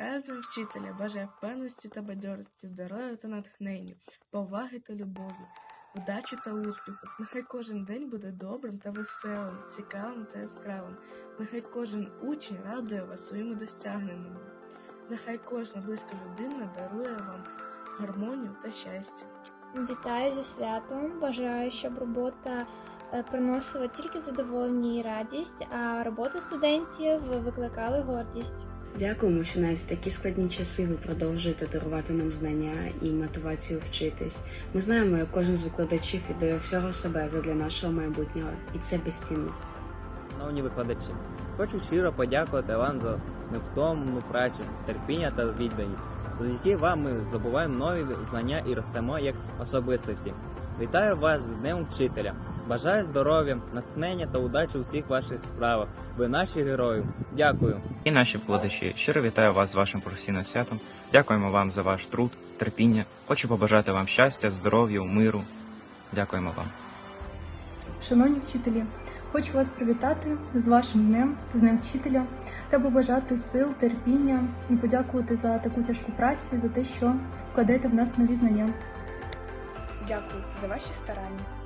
Вітаю вчителя, бажаю впевненості та бадьорості, здоров'я та натхнення, поваги та любові, удачі та успіху. Нехай кожен день буде добрим та веселим, цікавим та яскравим. Нехай кожен учень радує вас своїми досягненнями. Нехай кожна близька людина дарує вам гармонію та щастя. Вітаю зі святом. Бажаю, щоб робота е, приносила тільки задоволення і радість, а робота студентів викликали гордість. Дякуємо, що навіть в такі складні часи ви продовжуєте дарувати нам знання і мотивацію вчитись. Ми знаємо, як кожен з викладачів віддає всього себе задля нашого майбутнього, і це безцінно. Шановні викладачі, хочу щиро подякувати вам за невтомну працю, терпіння та відданість. Завдяки вам ми здобуваємо нові знання і ростемо як особистості. Вітаю вас з Днем Вчителя! Бажаю здоров'я, натхнення та удачі у всіх ваших справах. Ви наші герої. Дякую. І наші вкладачі, щиро вітаю вас з вашим професійним святом. Дякуємо вам за ваш труд, терпіння. Хочу побажати вам щастя, здоров'я, миру. Дякуємо вам. Шановні вчителі, хочу вас привітати з вашим днем, з Днем вчителя та побажати сил, терпіння і подякувати за таку тяжку працю, за те, що вкладаєте в нас нові знання. Дякую за ваші старання.